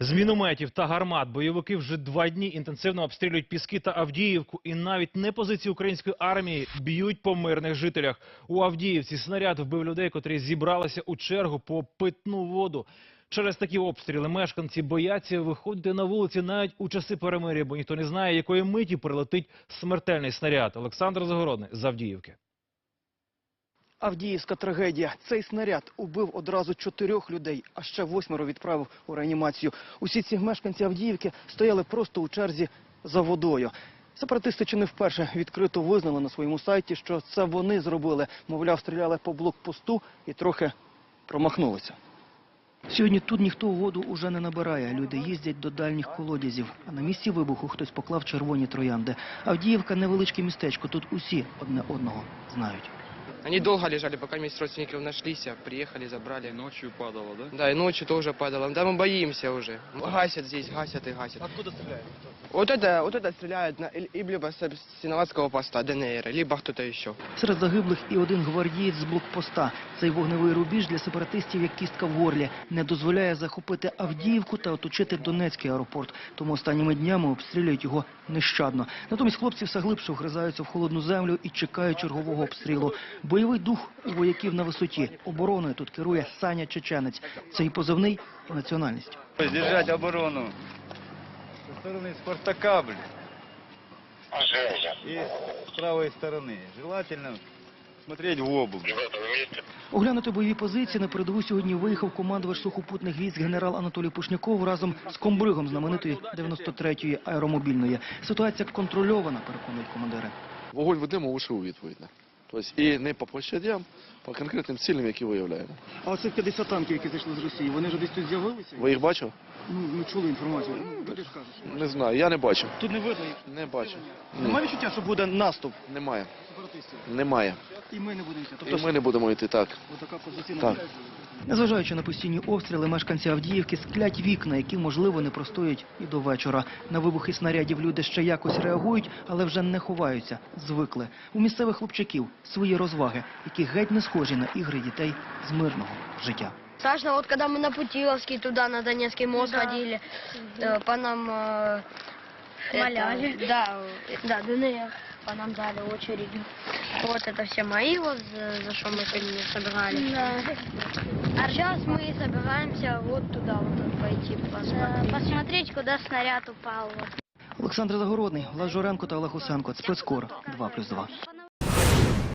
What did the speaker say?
З мінометів та гармат бойовики вже два дні інтенсивно обстрілюють Піски та Авдіївку. І навіть не позиції української армії б'ють по мирних жителях. У Авдіївці снаряд вбив людей, котрі зібралися у чергу по питну воду. Через такі обстріли мешканці бояться виходити на вулиці навіть у часи перемир'я, бо ніхто не знає, якої миті прилетить смертельний снаряд. Олександр Загородний з Авдіївки. Авдіївська трагедія. Цей снаряд убив одразу чотирьох людей, а ще восьмеро відправив у реанімацію. Усі ці мешканці Авдіївки стояли просто у черзі за водою. Сепаратисти чи не вперше відкрито визнали на своєму сайті, що це вони зробили. Мовляв, стріляли по блокпосту і трохи промахнулися. Сьогодні тут ніхто воду уже не набирає. Люди їздять до дальніх колодязів. А на місці вибуху хтось поклав червоні троянди. Авдіївка невеличке містечко. Тут усі одне одного знають. Они долго лежали, пока месть родственников нашлись, а приехали, забрали. Ночью падало, да? Да, и ночью тоже падало. Да, мы боимся уже. Гасят здесь, гасят и гасят. Откуда стріляють? Вот это, вот это стреляют на, и- и либо с Синоватского поста, ДНР, либо кто-то еще. Серед загиблих і один гвардієць з блокпоста. Цей вогневий рубіж для сепаратистів як кістка в горлі. Не дозволяє захопити Авдіївку та оточити Донецький аеропорт. Тому останніми днями обстрілюють його нещадно. Натомість хлопці все глибше вгризаються в холодну землю і чекають чергового обстрілу. Бойовий дух у вояків на висоті. Обороною тут керує Саня Чеченець. Це і позивний, і національність. Держать оборону. Со стороны Спартака, блин. И с правой стороны. Желательно смотреть в оба. Оглянути бойові позиції на передову сьогодні виїхав командувач сухопутних військ генерал Анатолій Пушняков разом з комбригом знаменитої 93-ї аеромобільної. Ситуація контрольована, переконують командири. Вогонь ведемо лише у відповідь. Тобто і не по площадям, по конкретним цілям, які виявляємо. А оцих 50 танків, які зайшли з Росії, вони вже десь тут з'явилися? Ви їх бачив? Ну, ми чули інформацію. Ну, ти ж кажеш. Не знаю, я не бачив. Тут не видно їх. Не бачив. Немає відчуття, що буде наступ Немає. сепаратистів. Немає. І ми не будемо йти. І Тобто ми не будемо йти так. така позиційна Так. Незважаючи на постійні обстріли, мешканці Авдіївки склять вікна, які, можливо, не простоять і до вечора. На вибухи снарядів люди ще якось реагують, але вже не ховаються, звикли. У місцевих хлопчаків свої розваги, які геть не схожі на ігри дітей з мирного життя. Страшно, вот когда мы на Путиловский туда, на Донецкий мост ходили, э, по нам... э, Валяли. это, да, э, да, ДНР по нам дали очередью. Вот это все мои, вот за, за что мы сегодня собирали. А сейчас мы собираемся вот туда вот пойти посмотреть. Посмотреть, куда снаряд упал. Олександр Загородний, Влад Журенко та Олег Усенко. Спецкор 2+,2.